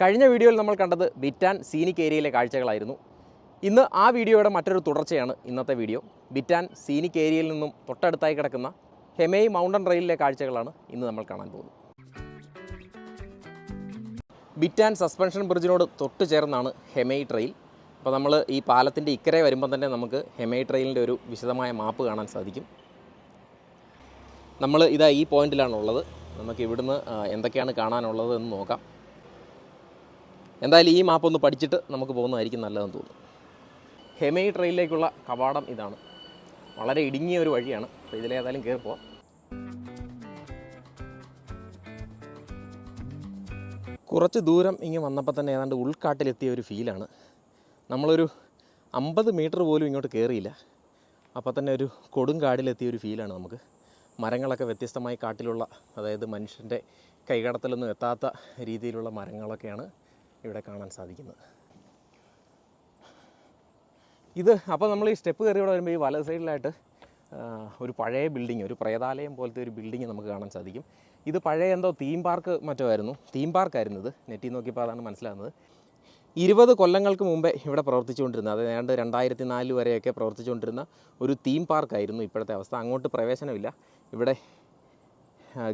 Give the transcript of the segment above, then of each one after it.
കഴിഞ്ഞ വീഡിയോയിൽ നമ്മൾ കണ്ടത് ബിറ്റാൻ സീനിക് ഏരിയയിലെ കാഴ്ചകളായിരുന്നു. ഇന്ന് ആ വീഡിയോയുടെ മറ്റൊരു തുടർച്ചയാണ് ഇന്നത്തെ വീഡിയോ. ബിറ്റാൻ സീനിക് ഏരിയയിൽ നിന്നും തൊട്ടടുത്തായി കിടക്കുന്ന ഹെമേയ് മൗണ്ടൻ റെയിലിലെ കാഴ്ചകളാണ് ഇന്ന് നമ്മൾ കാണാൻ പോകുന്നത്. ബിറ്റാൻ സസ്പെൻഷൻ ബ്രിഡ്ജിനോട് തൊട്ട് ചേർന്നാണ് ഹെമേയ് ട്രെയിൽ. അപ്പോൾ നമ്മൾ ഈ പാലത്തിന്റെ ഇക്കരെ വരുമ്പം തന്നെ നമുക്ക് ഹെമേയ് ട്രെയിലിന്റെ ഒരു വിശദമായ മാപ്പ് കാണാൻ സാധിക്കും. നമ്മൾ ഇതാ ഈ പോയിന്റിലാണുള്ളത്. നമുക്ക് ഇവിടുന്ന് എന്തൊക്കെയാണ് കാണാനുള്ളത് എന്ന് നോക്കാം. എന്തായാലും ഈ മാപ്പ് ഒന്ന് പഠിച്ചിട്ട് നമുക്ക് പോകുന്നതായിരിക്കും നല്ലതെന്ന് തോന്നുന്നു. ഹെമൈ ട്രെയിനിലേക്കുള്ള കവാടം ഇതാണ്. വളരെ ഇടുങ്ങിയ ഒരു വഴിയാണ്. അപ്പോൾ ഇതിലേതായാലും കയറി പോവാം. കുറച്ച് ദൂരം ഇങ്ങനെ വന്നപ്പോൾ തന്നെ ഏതാണ്ട് ഉൾക്കാട്ടിലെത്തിയ ഒരു ഫീലാണ് നമ്മളൊരു അമ്പത് മീറ്റർ പോലും ഇങ്ങോട്ട് കയറിയില്ല അപ്പോൾ തന്നെ ഒരു കൊടുങ്കാടിലെത്തിയ ഒരു ഫീലാണ് നമുക്ക്. മരങ്ങളൊക്കെ വ്യത്യസ്തമായി കാട്ടിലുള്ള അതായത് മനുഷ്യന്റെ കൈകടത്തലൊന്നും എത്താത്ത രീതിയിലുള്ള മരങ്ങളൊക്കെയാണ്. ഇവിടെ കാണാൻ സാധിക്കുന്നത്. ഇത് അപ്പോൾ നമ്മൾ ഈ സ്റ്റെപ്പ് കയറി ഇവിടെ വരുമ്പോൾ ഈ വലത് സൈഡിലായിട്ട് ഒരു പഴയ ബിൽഡിങ് ഒരു പ്രേതാലയം പോലത്തെ ഒരു ബിൽഡിങ് നമുക്ക് കാണാൻ സാധിക്കും. ഇത് പഴയ എന്തോ തീം പാർക്ക് മറ്റോ ആയിരുന്നു തീം പാർക്കായിരുന്നു ഇത് നെറ്റിൽ നോക്കിയപ്പോൾ അതാണ് മനസ്സിലാകുന്നത്. ഇരുപത് കൊല്ലങ്ങൾക്ക് മുമ്പേ ഇവിടെ പ്രവർത്തിച്ചുകൊണ്ടിരുന്ന അതായത് രണ്ടായിരത്തി നാല് വരെയൊക്കെ പ്രവർത്തിച്ചുകൊണ്ടിരുന്ന ഒരു തീം പാർക്കായിരുന്നു ഇപ്പോഴത്തെ അവസ്ഥ. അങ്ങോട്ട് പ്രവേശനമില്ല. ഇവിടെ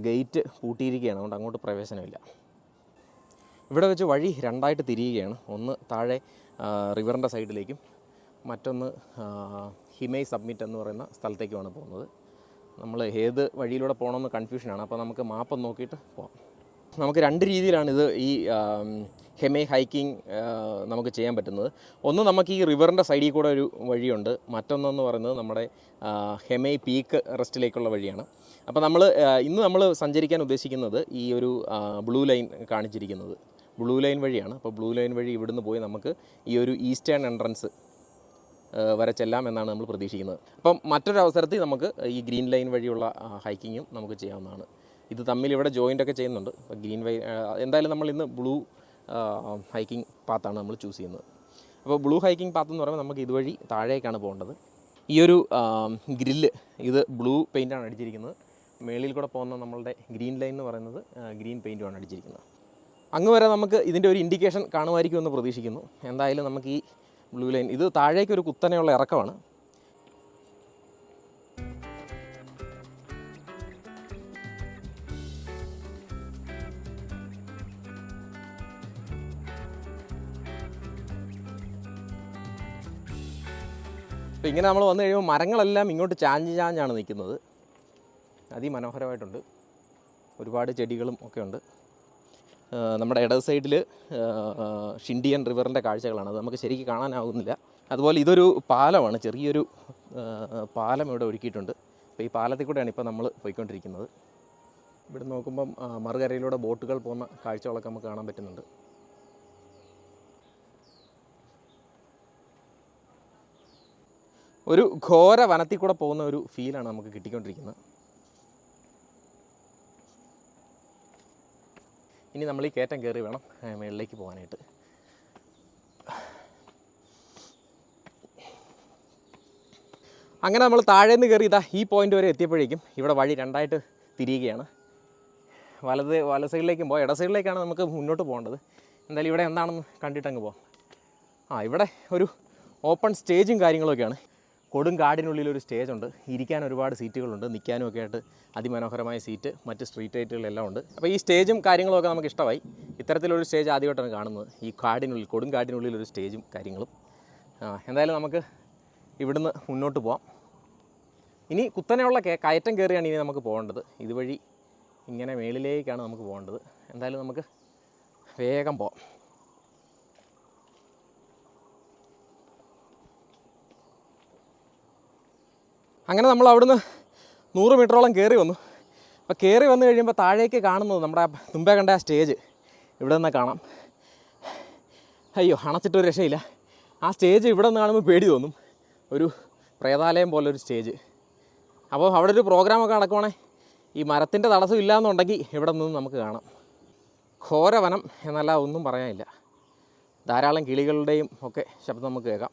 ഗേറ്റ് പൂട്ടിയിരിക്കുകയാണ്. അതുകൊണ്ട് അങ്ങോട്ട് പ്രവേശനമില്ല. ഇവിടെ വെച്ച് വഴി രണ്ടായിട്ട് തിരിയുകയാണ്. ഒന്ന് താഴെ റിവറിന്റെ സൈഡിലേക്കും മറ്റൊന്ന് ഹിമേ സബ്മിറ്റ് എന്ന് പറയുന്ന സ്ഥലത്തേക്കുമാണ് പോകുന്നത്. നമ്മൾ ഏത് വഴിയിലൂടെ പോകണമെന്ന് കൺഫ്യൂഷനാണ് അപ്പോൾ നമുക്ക് മാപ്പ് നോക്കിയിട്ട് പോകാം നമുക്ക് രണ്ട് രീതിയിലാണിത് ഈ ഹെമേ ഹൈക്കിംഗ് നമുക്ക് ചെയ്യാൻ പറ്റുന്നത്. ഒന്ന് നമുക്ക് ഈ റിവറിന്റെ സൈഡിൽ കൂടെ ഒരു വഴിയുണ്ട്. മറ്റൊന്നെന്ന് പറയുന്നത് നമ്മുടെ ഹെമേ പീക്ക് റെസ്റ്റിലേക്കുള്ള വഴിയാണ്. അപ്പോൾ നമ്മൾ ഇന്ന് നമ്മൾ സഞ്ചരിക്കാൻ ഉദ്ദേശിക്കുന്നത് ഈ ഒരു ബ്ലൂ ലൈൻ കാണിച്ചിരിക്കുന്നത്. ബ്ലൂ ലൈൻ വഴിയാണ്. അപ്പോൾ ബ്ലൂ ലൈൻ വഴി ഇവിടുന്ന് പോയി നമുക്ക് ഈ ഒരു ഈസ്റ്റേൺ എൻട്രൻസ് വരെ ചെല്ലാം എന്നാണ് നമ്മൾ പ്രതീക്ഷിക്കുന്നത്. അപ്പം മറ്റൊരു അവസരത്തിൽ നമുക്ക് ഈ ഗ്രീൻ ലൈൻ വഴിയുള്ള ഹൈക്കിങ്ങും നമുക്ക് ചെയ്യാവുന്നതാണ്. ഇത് തമ്മിൽ ഇവിടെ ജോയിന്റ് ഒക്കെ ചെയ്യുന്നുണ്ട്. അപ്പോൾ ഗ്രീൻ വൈ എന്തായാലും നമ്മൾ ഇന്ന് ബ്ലൂ ഹൈക്കിംഗ് പാത്താണ് നമ്മൾ ചൂസ് ചെയ്യുന്നത്. അപ്പോൾ ബ്ലൂ ഹൈക്കിംഗ് പാത്ത് എന്ന് പറയുമ്പോൾ നമുക്ക് ഇതുവഴി താഴേക്കാണ് പോകേണ്ടത്. ഈ ഒരു ഗ്രില്ല് ഇത് ബ്ലൂ പെയിന്റാണ് അടിച്ചിരിക്കുന്നത്. മേളിൽ കൂടെ പോകുന്ന നമ്മളുടെ ഗ്രീൻ ലൈൻ എന്ന് പറയുന്നത് ഗ്രീൻ പെയിന്റുമാണ് അടിച്ചിരിക്കുന്നത്. അങ്ങ് വരെ നമുക്ക് ഇതിന്റെ ഒരു ഇൻഡിക്കേഷൻ കാണുമായിരിക്കുമെന്ന് പ്രതീക്ഷിക്കുന്നു. എന്തായാലും നമുക്ക് ഈ ബ്ലൂ ലൈൻ ഇത് താഴേക്ക് ഒരു കുത്തനെയുള്ള ഇറക്കമാണ്. അപ്പോൾ ഇങ്ങനെ നമ്മൾ വന്നു കഴിയുമ്പോൾ മരങ്ങളെല്ലാം ഇങ്ങോട്ട് ചാഞ്ഞ് ചാഞ്ഞാണ് നിൽക്കുന്നത്. അതിമനോഹരമായിട്ടുണ്ട്. ഒരുപാട് ചെടികളും ഒക്കെ ഉണ്ട്. നമ്മുടെ ഇടത് സൈഡിൽ ഷിൻഡിയൻ റിവറിന്റെ കാഴ്ചകളാണ്. അത് നമുക്ക് ശരിക്കും കാണാനാവുന്നില്ല. അതുപോലെ ഇതൊരു പാലമാണ്. ചെറിയൊരു പാലം ഇവിടെ ഒരുക്കിയിട്ടുണ്ട്. അപ്പോൾ ഈ പാലത്തിൽ കൂടെയാണ് ഇപ്പോൾ നമ്മൾ പോയിക്കൊണ്ടിരിക്കുന്നത്. ഇവിടെ നോക്കുമ്പം മറുകരയിലൂടെ ബോട്ടുകൾ പോകുന്ന കാഴ്ചകളൊക്കെ നമുക്ക് കാണാൻ പറ്റുന്നുണ്ട്. ഒരു ഘോര വനത്തിൽ കൂടെ പോകുന്ന ഒരു ഫീലാണ് നമുക്ക് കിട്ടിക്കൊണ്ടിരിക്കുന്നത്. ഇനി നമ്മൾ ഈ കയറ്റം കയറി വേണം മേളിലേക്ക് പോകാനായിട്ട്. അങ്ങനെ നമ്മൾ താഴെ നിന്ന് കയറി ഇതാ ഈ പോയിന്റ് വരെ എത്തിയപ്പോഴേക്കും ഇവിടെ വഴി രണ്ടായിട്ട് തിരിയുകയാണ്. വലത് വല സൈഡിലേക്കും പോകാം ഇട സൈഡിലേക്കാണ് നമുക്ക് മുന്നോട്ട് പോകേണ്ടത്. എന്തായാലും ഇവിടെ എന്താണെന്ന് കണ്ടിട്ട് അങ്ങ് പോകാം ആ ഇവിടെ ഒരു ഓപ്പൺ സ്റ്റേജും കാര്യങ്ങളൊക്കെയാണ്. കൊടും കാടിനുള്ളിൽ ഒരു സ്റ്റേജ് ഉണ്ട്. ഇരിക്കാൻ ഒരുപാട് സീറ്റുകളുണ്ട്. നിൽക്കാനും ഒക്കെ ആയിട്ട് അതിമനോഹരമായ സീറ്റ് മറ്റ് സ്ട്രീറ്റ് ലൈറ്റുകളെല്ലാം ഉണ്ട്. അപ്പോൾ ഈ സ്റ്റേജും കാര്യങ്ങളൊക്കെ നമുക്ക് ഇഷ്ടമായി. ഇത്തരത്തിലൊരു സ്റ്റേജ് ആദ്യമായിട്ടാണ് കാണുന്നത്. ഈ കാടിനുള്ളിൽ കൊടും കാടിനുള്ളിൽ ഒരു സ്റ്റേജും കാര്യങ്ങളും. എന്തായാലും നമുക്ക് ഇവിടുന്ന് മുന്നോട്ട് പോവാം. ഇനി കുത്തനെയുള്ള കയറ്റം കയറിയാണ് ഇനി നമുക്ക് പോകേണ്ടത്. ഇതുവഴി ഇങ്ങനെ മേളിലേക്കാണ് നമുക്ക് പോകേണ്ടത്. എന്തായാലും നമുക്ക് വേഗം പോവാം. അങ്ങനെ നമ്മൾ അവിടുന്ന് നൂറ് മീറ്ററോളം കയറി വന്നു. അപ്പോൾ കയറി വന്നു കഴിയുമ്പോൾ താഴേക്ക് കാണുന്നത് നമ്മുടെ മുമ്പേ കണ്ട ആ സ്റ്റേജ്. ഇവിടെ നിന്ന് കാണാം. അയ്യോ അണച്ചിട്ടൊരു രക്ഷയില്ല. ആ സ്റ്റേജ് ഇവിടെ നിന്ന് കാണുമ്പോൾ പേടി തോന്നും. ഒരു പ്രേതാലയം പോലെ ഒരു സ്റ്റേജ്. അപ്പോൾ അവിടെ ഒരു പ്രോഗ്രാമൊക്കെ നടക്കുവാണേ. ഈ മരത്തിന്റെ തടസ്സം ഇല്ലയെന്നുണ്ടെങ്കിൽ ഇവിടെ നിന്ന് നമുക്ക് കാണാം. ഘോരവനം എന്നല്ല ഒന്നും പറയാനില്ല. ധാരാളം കിളികളുടെയും ഒക്കെ ശബ്ദം നമുക്ക് കേൾക്കാം.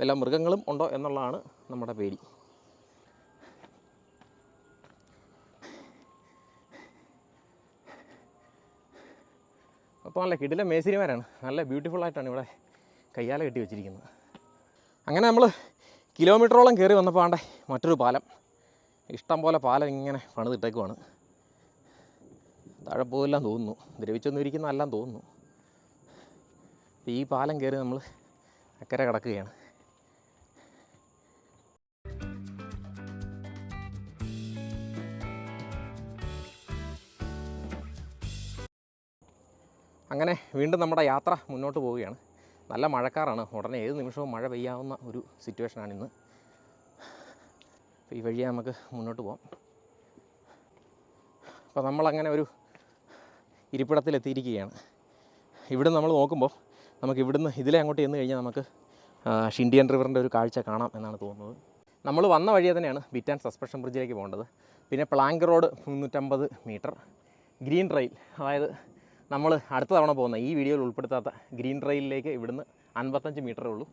വല്ല മൃഗങ്ങളും ഉണ്ടോ എന്നുള്ളതാണ് നമ്മുടെ പേടി. മൊത്തം നല്ല കിടില മേസിരിമാരാണ് നല്ല ബ്യൂട്ടിഫുൾ ആയിട്ടാണ് ഇവിടെ കയ്യാല കെട്ടി വെച്ചിരിക്കുന്നത്. അങ്ങനെ നമ്മൾ കിലോമീറ്ററോളം കയറി വന്നപ്പോൾ ആണ്ടെ മറ്റൊരു പാലം. ഇഷ്ടം പോലെ പാലം ഇങ്ങനെ പണിതിട്ടേക്കുവാണ്. താഴെ പോകില്ലാൻ തോന്നുന്നു. ദ്രവിച്ചൊന്നും ഇരിക്കുന്നതല്ലാന്ന് തോന്നുന്നു. ഈ പാലം കയറി നമ്മൾ അക്കരെ കിടക്കുകയാണ്. അങ്ങനെ വീണ്ടും നമ്മുടെ യാത്ര മുന്നോട്ട് പോവുകയാണ്. നല്ല മഴക്കാറാണ്. ഉടനെ ഏത് നിമിഷവും മഴ പെയ്യാവുന്ന ഒരു സിറ്റുവേഷനാണ് ഇന്ന് ഈ വഴിയെ നമുക്ക് മുന്നോട്ട് പോകാം അപ്പോൾ നമ്മളങ്ങനെ ഒരു ഇരിപ്പിടത്തിലെത്തിയിരിക്കുകയാണ്. ഇവിടെ നമ്മൾ നോക്കുമ്പോൾ നമുക്ക് ഇവിടുന്ന് ഇതിലെ അങ്ങോട്ട് ചെന്ന് കഴിഞ്ഞാൽ നമുക്ക് ഷിൻഡിയൻ റിവറിന്റെ ഒരു കാഴ്ച കാണാം എന്നാണ് തോന്നുന്നത്. നമ്മൾ വന്ന വഴിയെ തന്നെയാണ് ബിറ്റാൻ സസ്പെൻഷൻ ബ്രിഡ്ജിലേക്ക് പോകേണ്ടത്. പിന്നെ പ്ലാങ്ക് റോഡ് മുന്നൂറ്റമ്പത് മീറ്റർ. ഗ്രീൻ റെയിൽ അതായത് നമ്മൾ അടുത്ത തവണ പോകുന്ന ഈ വീഡിയോയിൽ ഉൾപ്പെടുത്താത്ത ഗ്രീൻ ട്രെയിലിലേക്ക് ഇവിടുന്ന് അൻപത്തഞ്ച് മീറ്ററേ ഉള്ളൂ.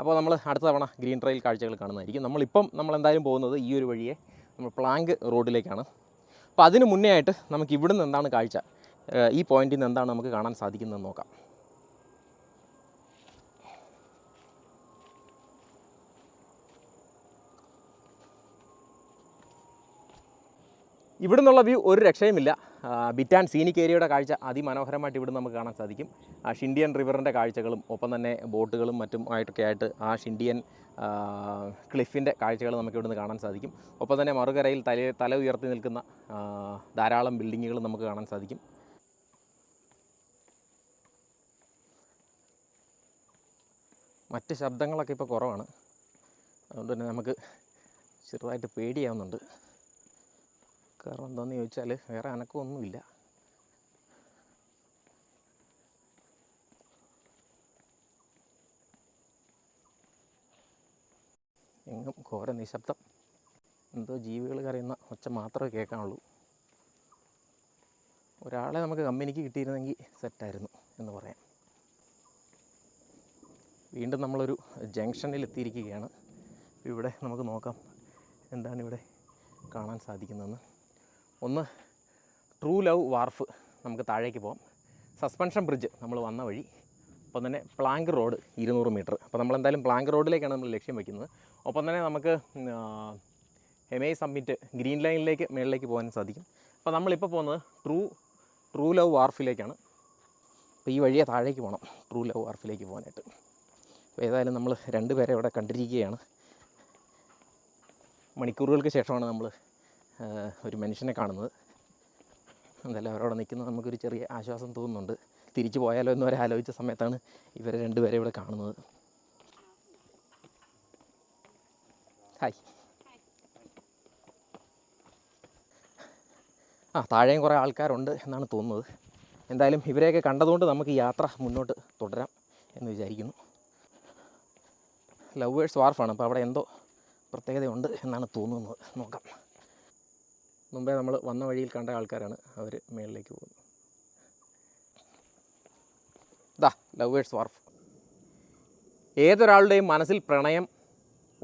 അപ്പോൾ നമ്മൾ അടുത്ത തവണ ഗ്രീൻ ട്രെയിൽ കാഴ്ചകൾ കാണുന്നതായിരിക്കും. നമ്മളിപ്പം നമ്മൾ എന്തായാലും പോകുന്നത് ഈ ഒരു വഴിയെ നമ്മൾ പ്ലാങ്ക് റോഡിലേക്കാണ്. അപ്പോൾ അതിന് മുന്നേ ആയിട്ട് നമുക്ക് ഇവിടുന്ന് എന്താണ് കാഴ്ച? ഈ പോയിന്റിൽ നിന്ന് എന്താണ് നമുക്ക് കാണാൻ സാധിക്കുന്നതെന്ന് നോക്കാം. ഇവിടുന്നുള്ള വ്യൂ ഒരു രക്ഷയുമില്ല. ബിറ്റാൻ സീനിക് ഏരിയയുടെ കാഴ്ച അതിമനോഹരമായിട്ട് ഇവിടെ നമുക്ക് കാണാൻ സാധിക്കും. ആ ഷിൻഡിയൻ റിവറിന്റെ കാഴ്ചകളും ഒപ്പം തന്നെ ബോട്ടുകളും മറ്റും ആയിട്ടൊക്കെ ആയിട്ട് ആ ഷിൻഡിയൻ ക്ലിഫിന്റെ കാഴ്ചകൾ നമുക്ക് ഇവിടുന്ന് കാണാൻ സാധിക്കും. ഒപ്പം തന്നെ മറുകരയിൽ തല തല ഉയർത്തി നിൽക്കുന്ന ധാരാളം ബിൽഡിങ്ങുകൾ നമുക്ക് കാണാൻ സാധിക്കും. മറ്റ് ശബ്ദങ്ങളൊക്കെ ഇപ്പോൾ കുറവാണ്. അതുകൊണ്ട് തന്നെ നമുക്ക് ചെറുതായിട്ട് പേടിയാവുന്നുണ്ട്. കാരണം എന്താണെന്ന് ചോദിച്ചാൽ വേറെ അനക്കമൊന്നുമില്ല. എങ്ങും ഘോര നിശബ്ദം. എന്തോ ജീവികൾ കരയുന്ന ഒച്ച മാത്രമേ കേൾക്കാനുള്ളൂ. ഒരാളെ നമുക്ക് കമ്പനിക്ക് കിട്ടിയിരുന്നെങ്കിൽ സെറ്റായിരുന്നു എന്ന് പറയാം. വീണ്ടും നമ്മളൊരു ജംഗ്ഷനിൽ എത്തിയിരിക്കുകയാണ്. ഇവിടെ നമുക്ക് നോക്കാം. എന്താണ് ഇവിടെ കാണാൻ സാധിക്കുന്നതെന്ന്. ഒന്ന് ട്രൂ ലവ് വാർഫ് നമുക്ക് താഴേക്ക് പോകാം സസ്പെൻഷൻ ബ്രിഡ്ജ് നമ്മൾ വന്ന വഴി ഒപ്പം തന്നെ പ്ലാങ്ക് റോഡ് ഇരുന്നൂറ് മീറ്റർ അപ്പോൾ നമ്മൾ എന്തായാലും പ്ലാങ്ക് റോഡിലേക്കാണ് നമ്മൾ ലക്ഷ്യം വയ്ക്കുന്നത് ഒപ്പം തന്നെ നമുക്ക് ഹെമേ സമ്മിറ്റ് ഗ്രീൻ ലൈനിലേക്ക് മേളിലേക്ക് പോകാൻ സാധിക്കും. അപ്പോൾ നമ്മളിപ്പോൾ പോകുന്നത് ട്രൂ ട്രൂ ലവ് വാർഫിലേക്കാണ് അപ്പോൾ ഈ വഴിയെ താഴേക്ക് പോകണം. ട്രൂ ലവ് വാർഫിലേക്ക് പോകാനായിട്ട്. അപ്പോൾ ഏതായാലും നമ്മൾ രണ്ടുപേരെ ഇവിടെ കണ്ടിരിക്കുകയാണ്. മണിക്കൂറുകൾക്ക് ശേഷമാണ് നമ്മൾ ഒരു മനുഷ്യനെ കാണുന്നത്. എന്തായാലും അവരവിടെ നിൽക്കുന്നത് നമുക്കൊരു ചെറിയ ആശ്വാസം തോന്നുന്നുണ്ട്. തിരിച്ചു പോയാലോ എന്ന് വരെ ആലോചിച്ച സമയത്താണ് ഇവരെ രണ്ടുപേരെ ഇവിടെ കാണുന്നത്. ഹായ്. ആ താഴെയും കുറേ ആൾക്കാരുണ്ട് എന്നാണ് തോന്നുന്നത്. എന്തായാലും ഇവരെയൊക്കെ കണ്ടതുകൊണ്ട് നമുക്ക് യാത്ര മുന്നോട്ട് തുടരാം എന്ന് വിചാരിക്കുന്നു. ലവേഴ്സ് വാർഫാണ് അപ്പോൾ അവിടെ എന്തോ പ്രത്യേകതയുണ്ട് എന്നാണ് തോന്നുന്നത്. നോക്കാം. മുമ്പേ നമ്മൾ വന്ന വഴിയിൽ കണ്ട ആൾക്കാരാണ് അവർ മേളിലേക്ക് പോകുന്നത്. ഇതാ ലവേഴ്സ് വാർഫ്. ഏതൊരാളുടെയും മനസ്സിൽ പ്രണയം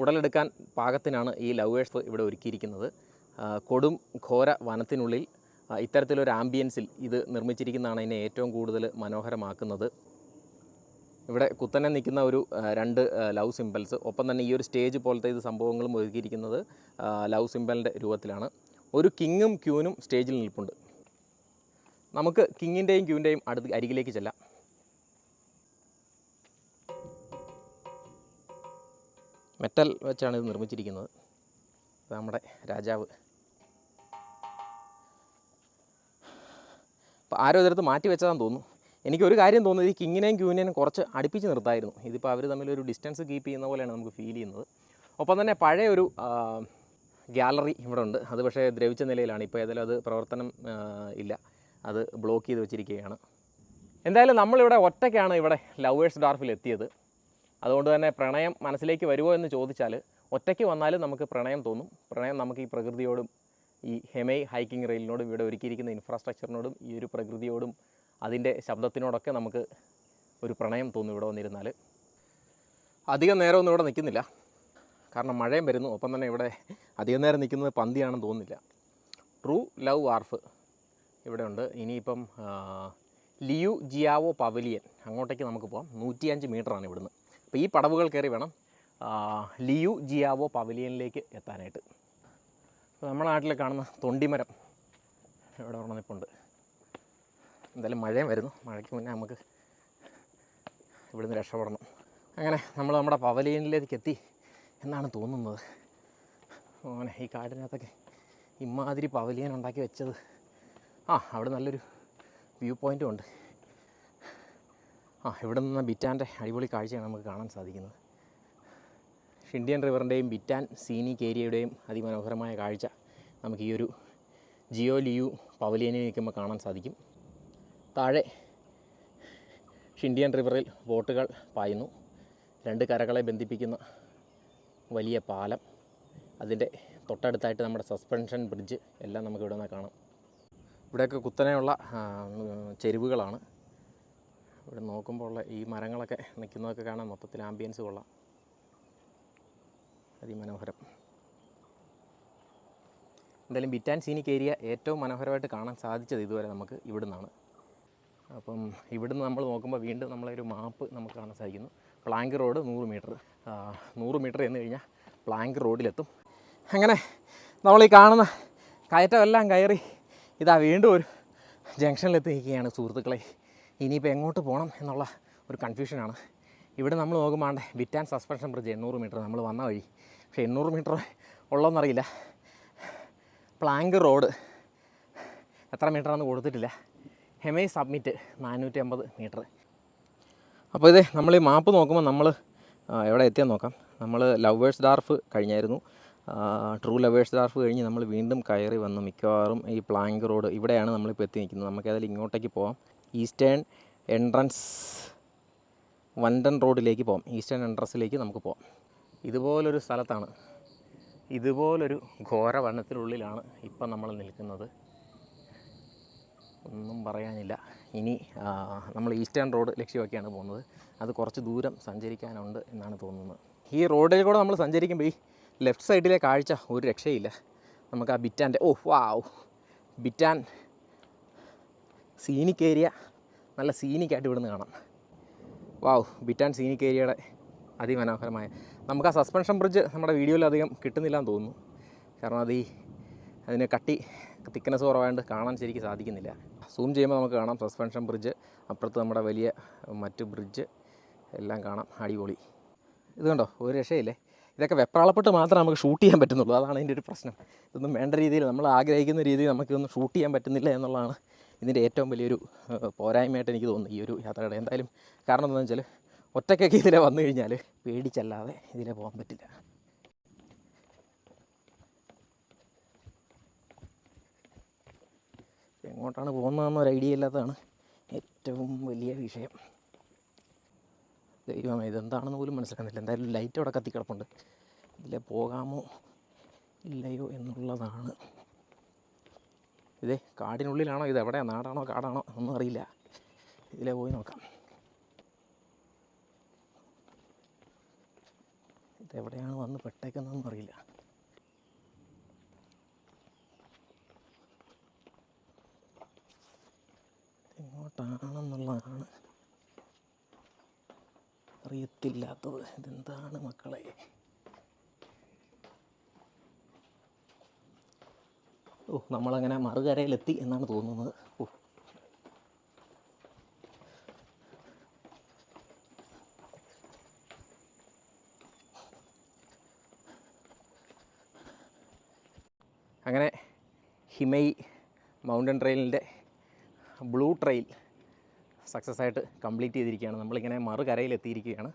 ഉടലെടുക്കാൻ പാകത്തിനാണ് ഈ ലവേഴ്സ് ഇവിടെ ഒരുക്കിയിരിക്കുന്നത്. കൊടും ഘോര വനത്തിനുള്ളിൽ ഇത്തരത്തിലൊരു ആംബിയൻസിൽ ഇത് നിർമ്മിച്ചിരിക്കുന്നതാണ് ഇതിനെ ഏറ്റവും കൂടുതൽ മനോഹരമാക്കുന്നത്. ഇവിടെ കുത്തനെ നിൽക്കുന്ന ഒരു രണ്ട് ലവ് സിമ്പിൾസ് ഒപ്പം തന്നെ ഈ ഒരു സ്റ്റേജ് പോലത്തെ ഇത് സംഭവങ്ങളും ഒരുക്കിയിരിക്കുന്നത് ലവ് സിമ്പിളിന്റെ രൂപത്തിലാണ്. ഒരു കിങ്ങും ക്യൂനും സ്റ്റേജിൽ നിൽപ്പുണ്ട്. നമുക്ക് കിങ്ങിന്റെയും ക്യൂവിന്റെയും അടുത്ത് അരികിലേക്ക് ചെല്ലാം. മെറ്റൽ വെച്ചാണ് ഇത് നിർമ്മിച്ചിരിക്കുന്നത്. നമ്മുടെ രാജാവ്. അപ്പോൾ ആരോ ഇതെടുത്ത് മാറ്റി വെച്ചതാന്ന് തോന്നുന്നു. എനിക്കൊരു കാര്യം തോന്നുന്നത് ഈ കിങ്ങിനെയും ക്യൂവിനെയും കുറച്ച് അടുപ്പിച്ച് നിർത്തായിരുന്നു. ഇതിപ്പോൾ അവർ ഒരു ഡിസ്റ്റൻസ് കീപ്പ് ചെയ്യുന്ന പോലെയാണ് നമുക്ക് ഫീൽ ചെയ്യുന്നത്. ഒപ്പം തന്നെ പഴയ ഒരു ഗ്യാലറി ഇവിടെ ഉണ്ട് അത് പക്ഷേ ദ്രവിച്ച നിലയിലാണ്. ഇപ്പോൾ ഏതായാലും അത് പ്രവർത്തനം ഇല്ല. അത് ബ്ലോക്ക് ചെയ്ത് വെച്ചിരിക്കുകയാണ്. എന്തായാലും നമ്മളിവിടെ ഒറ്റയ്ക്കാണ് ഇവിടെ ലവേഴ്സ് ഡാർഫിൽ എത്തിയത്. അതുകൊണ്ട് തന്നെ പ്രണയം മനസ്സിലേക്ക് വരുമോ എന്ന് ചോദിച്ചാൽ ഒറ്റയ്ക്ക് വന്നാലും നമുക്ക് പ്രണയം തോന്നും. പ്രണയം നമുക്ക് ഈ പ്രകൃതിയോടും ഈ ഹെമൈ ഹൈക്കിംഗ് റെയിലിനോടും ഇവിടെ ഒരുക്കിയിരിക്കുന്ന ഇൻഫ്രാസ്ട്രക്ചറിനോടും ഈ ഒരു പ്രകൃതിയോടും അതിന്റെ ശബ്ദത്തിനോടൊക്കെ നമുക്ക് ഒരു പ്രണയം തോന്നും ഇവിടെ വന്നിരുന്നാൽ. അധികം നേരമൊന്നും ഇവിടെ നിൽക്കുന്നില്ല. കാരണം മഴയും വരുന്നു. ഒപ്പം തന്നെ ഇവിടെ അധികം നേരം നിൽക്കുന്നത് പന്തിയാണെന്ന് തോന്നുന്നില്ല. ട്രൂ ലവ് വാർഫ് ഇവിടെ ഉണ്ട്. ഇനിയിപ്പം ലിയു ജിയാവോ പവലിയൻ അങ്ങോട്ടേക്ക് നമുക്ക് പോകാം നൂറ്റിയഞ്ച് മീറ്ററാണ് ഇവിടുന്ന്. അപ്പോൾ ഈ പടവുകൾ കയറി വേണം ലിയു ജിയാവോ പവലിയനിലേക്ക് എത്താനായിട്ട്. അപ്പോൾ നമ്മുടെ നാട്ടിൽ കാണുന്ന തൊണ്ടിമരം ഇവിടെ ഒരെണ്ണം നിൽപ്പുണ്ട് എന്തായാലും മഴയും വരുന്നു. മഴയ്ക്ക് മുന്നേ നമുക്ക് ഇവിടുന്ന് രക്ഷപ്പെടണം. അങ്ങനെ നമ്മൾ നമ്മുടെ പവലിയനിലേക്ക് എത്തി. എന്നാണ് തോന്നുന്നത്? ഓനെ ഈ കാടിനകത്തൊക്കെ ഇമാതിരി പവലിയൻ ഉണ്ടാക്കി വെച്ചത്. ആ അവിടെ നല്ലൊരു വ്യൂ പോയിന്റും ഉണ്ട്. ആ ഇവിടെ നിന്ന് ബിറ്റാന്റെ അടിപൊളി കാഴ്ചയാണ് നമുക്ക് കാണാൻ സാധിക്കുന്നത്. ഷിൻഡിയൻ റിവറിന്റെയും ബിറ്റാൻ സീനിക് ഏരിയയുടെയും അതിമനോഹരമായ കാഴ്ച നമുക്ക് ഈ ഒരു ജിയോ ലിയു പവലിയനിൽ നിൽക്കുമ്പോൾ കാണാൻ സാധിക്കും. താഴെ ഷിൻഡിയൻ റിവറിൽ ബോട്ടുകൾ പായുന്നു. രണ്ട് കരകളെ ബന്ധിപ്പിക്കുന്ന വലിയ പാലം. അതിന്റെ തൊട്ടടുത്തായിട്ട് നമ്മുടെ സസ്പെൻഷൻ ബ്രിഡ്ജ് എല്ലാം നമുക്ക് ഇവിടെ നിന്ന് കാണാം. ഇവിടെയൊക്കെ കുത്തനെയുള്ള ചെരുവുകളാണ്. ഇവിടെ നോക്കുമ്പോൾ ഉള്ള ഈ മരങ്ങളൊക്കെ നിൽക്കുന്നതൊക്കെ കാണാൻ മൊത്തത്തിൽ ആംബിയൻസ് കൊള്ളാം. അതിമനോഹരം. എന്തായാലും ബിറ്റാൻ സീനിക് ഏരിയ ഏറ്റവും മനോഹരമായിട്ട് കാണാൻ സാധിച്ചത് ഇതുവരെ നമുക്ക് ഇവിടുന്നാണ്. അപ്പം ഇവിടുന്ന് നമ്മൾ നോക്കുമ്പോൾ വീണ്ടും നമ്മളൊരു മാപ്പ് നമുക്ക് കാണാൻ സാധിക്കുന്നു. പ്ലാങ്ക് റോഡ് നൂറ് മീറ്റർ. നൂറ് മീറ്റർ എന്ന് കഴിഞ്ഞാൽ പ്ലാങ്ക് റോഡിലെത്തും. അങ്ങനെ നമ്മൾ ഈ കാണുന്ന കയറ്റമെല്ലാം കയറി ഇതാ വീണ്ടും ഒരു ജംഗ്ഷനിലെത്തി നിൽക്കുകയാണ് സുഹൃത്തുക്കളെ. ഇനിയിപ്പോൾ എങ്ങോട്ട് പോകണം എന്നുള്ള ഒരു കൺഫ്യൂഷനാണ് ഇവിടെ നമ്മൾ നോക്കുമ്പോൾ ബിറ്റാൻ സസ്പെൻഷൻ ബ്രിഡ്ജ് എണ്ണൂറ് മീറ്റർ നമ്മൾ വന്ന വഴി. പക്ഷേ എണ്ണൂറ് മീറ്റർ ഉള്ളതെന്നറിയില്ല പ്ലാങ്ക് റോഡ് എത്ര മീറ്ററാണെന്ന് കൊടുത്തിട്ടില്ല. ഹെമൈ സബ്മിറ്റ് നാനൂറ്റി അമ്പത് മീറ്റർ. അപ്പോൾ ഇതേ നമ്മൾ ഈ മാപ്പ് നോക്കുമ്പോൾ നമ്മൾ എവിടെ എത്തിയാൽ നോക്കാം. നമ്മൾ ലവേഴ്സ് ഡാർഫ് കഴിഞ്ഞായിരുന്നു. ട്രൂ ലവേഴ്സ് ഡാർഫ് കഴിഞ്ഞ് നമ്മൾ വീണ്ടും കയറി വന്നു. മിക്കവാറും ഈ പ്ലാങ്ക് റോഡ് ഇവിടെയാണ് നമ്മളിപ്പോൾ എത്തി നിൽക്കുന്നത്. നമുക്ക് ഏതായാലും ഇങ്ങോട്ടേക്ക് പോവാം. ഈസ്റ്റേൺ എൻട്രൻസ് വണ്ടൻ റോഡിലേക്ക് പോകാം ഈസ്റ്റേൺ എൻട്രൻസിലേക്ക് നമുക്ക് പോകാം ഇതുപോലൊരു സ്ഥലത്താണ്. ഇതുപോലൊരു ഘോര വനത്തിനുള്ളിലാണ് ഇപ്പം നമ്മൾ നിൽക്കുന്നത്. ഒന്നും പറയാനില്ല. ഇനി നമ്മൾ ഈസ്റ്റേൺ റോഡ് ലക്ഷ്യമാക്കിയാണ് പോകുന്നത്. അത് കുറച്ച് ദൂരം സഞ്ചരിക്കാനുണ്ട് എന്നാണ് തോന്നുന്നത്. ഈ റോഡിൽ കൂടെ നമ്മൾ സഞ്ചരിക്കുമ്പോൾ ഈ ലെഫ്റ്റ് സൈഡിലെ കാഴ്ച ഒരു രക്ഷയില്ല. നമുക്ക് ആ ബിറ്റാന്റെ ഓ വാവ്. ബിറ്റാൻ സീനിക് ഏരിയ നല്ല സീനിക്കായിട്ട് ഇവിടുന്ന് കാണാം. വാവ് ബിറ്റാൻ സീനിക് ഏരിയയുടെ അതിമനോഹരമായ. നമുക്ക് ആ സസ്പെൻഷൻ ബ്രിഡ്ജ് നമ്മുടെ വീഡിയോയിൽ അധികം കിട്ടുന്നില്ല എന്ന് തോന്നുന്നു. കാരണം അത് ഈ അതിന് കട്ടി തിക്നെസ് കുറവായതുകൊണ്ട് കാണാൻ ശരിക്കും സാധിക്കുന്നില്ല. സൂം ചെയ്യുമ്പോൾ നമുക്ക് കാണാം. സസ്പെൻഷൻ ബ്രിഡ്ജ് അപ്പുറത്ത് നമ്മുടെ വലിയ മറ്റ് ബ്രിഡ്ജ് എല്ലാം കാണാം. അടിപൊളി. ഇത് കണ്ടോ? ഒരു രക്ഷയില്ലേ? ഇതൊക്കെ വെപ്രാളപ്പെട്ട് മാത്രമേ നമുക്ക് ഷൂട്ട് ചെയ്യാൻ പറ്റുന്നുള്ളൂ. അതാണ് ഇതിന്റെ ഒരു പ്രശ്നം. ഇതൊന്നും വേണ്ട രീതിയിൽ നമ്മൾ ആഗ്രഹിക്കുന്ന രീതിയിൽ നമുക്കിതൊന്നും ഷൂട്ട് ചെയ്യാൻ പറ്റുന്നില്ല എന്നുള്ളതാണ് ഇതിന്റെ ഏറ്റവും വലിയൊരു പോരായ്മയായിട്ട് എനിക്ക് തോന്നുന്നു ഈ ഒരു യാത്രയുടെ. എന്തായാലും കാരണം എന്താണെന്ന് വെച്ചാൽ ഒറ്റയ്ക്കൊക്കെ ഇതിലെ വന്നു കഴിഞ്ഞാൽ പേടിച്ചല്ലാതെ ഇതിലെ പോകാൻ പറ്റില്ല. എങ്ങോട്ടാണ് പോകുന്നതെന്ന് ഒരു ഐഡിയ ഇല്ലാത്തതാണ് ഏറ്റവും വലിയ വിഷയം. ദൈവമേ ഇതെന്താണെന്ന് പോലും മനസ്സിലാക്കുന്നില്ല. എന്തായാലും ലൈറ്റ് അവിടെ കത്തിക്കിടപ്പുണ്ട്. ഇതിലെ പോകാമോ ഇല്ലയോ എന്നുള്ളതാണ്. ഇതേ കാടിനുള്ളിലാണോ ഇത്? എവിടെയാണ് നാടാണോ? കാടാണോ? ഒന്നും അറിയില്ല. ഇതിലെ പോയി നോക്കാം. ഇതെവിടെയാണ് വന്ന് പെട്ടേക്കുന്നതെന്നും അറിയില്ല. എങ്ങോട്ടാണെന്നുള്ളതാണ് അറിയത്തില്ലാത്തത്. ഇതെന്താണ് മക്കളെ? ഓ നമ്മളങ്ങനെ മറുകരയിലെത്തി എന്നാണ് തോന്നുന്നത്. ഓ. അങ്ങനെ ഹിമൈ മൗണ്ടൻ ട്രെയിലിന്റെ ബ്ലൂ ട്രെയിൽ സക്സസ് ആയിട്ട് കംപ്ലീറ്റ് ചെയ്തിരിക്കുകയാണ്. നമ്മളിങ്ങനെ മറുകരയിലെത്തിയിരിക്കുകയാണ്.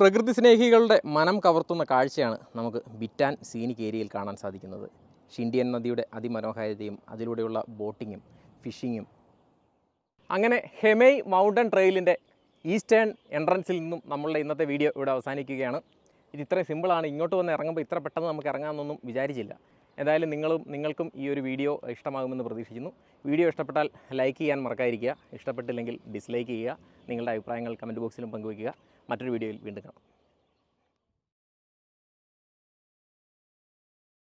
പ്രകൃതി സ്നേഹികളുടെ മനം കവർത്തുന്ന കാഴ്ചയാണ് നമുക്ക് ബിറ്റാൻ സീനിക് ഏരിയയിൽ കാണാൻ സാധിക്കുന്നത്. ഷിൻഡിയൻ നദിയുടെ അതിമനോഹാരിതയും അതിലൂടെയുള്ള ബോട്ടിങ്ങും ഫിഷിങ്ങും. അങ്ങനെ ഹെമൈ മൗണ്ടൻ ട്രെയിലിന്റെ ഈസ്റ്റേൺ എൻട്രൻസിൽ നിന്നും നമ്മളുടെ ഇന്നത്തെ വീഡിയോ ഇവിടെ അവസാനിക്കുകയാണ്. ഇത് ഇത്രയും സിമ്പിളാണ് ഇങ്ങോട്ട് വന്ന് ഇറങ്ങുമ്പോൾ ഇത്ര പെട്ടെന്ന് നമുക്ക് ഇറങ്ങാമെന്നൊന്നും വിചാരിച്ചില്ല. എന്തായാലും നിങ്ങളും നിങ്ങൾക്കും ഈ ഒരു വീഡിയോ ഇഷ്ടമാകുമെന്ന് പ്രതീക്ഷിക്കുന്നു. വീഡിയോ ഇഷ്ടപ്പെട്ടാൽ ലൈക്ക് ചെയ്യാൻ മറക്കാതിരിക്കുക. ഇഷ്ടപ്പെട്ടില്ലെങ്കിൽ ഡിസ്ലൈക്ക് ചെയ്യുക. നിങ്ങളുടെ അഭിപ്രായങ്ങൾ കമന്റ് ബോക്സിലും പങ്കുവയ്ക്കുക. മറ്റൊരു വീഡിയോയിൽ വീണ്ടും കാണാം.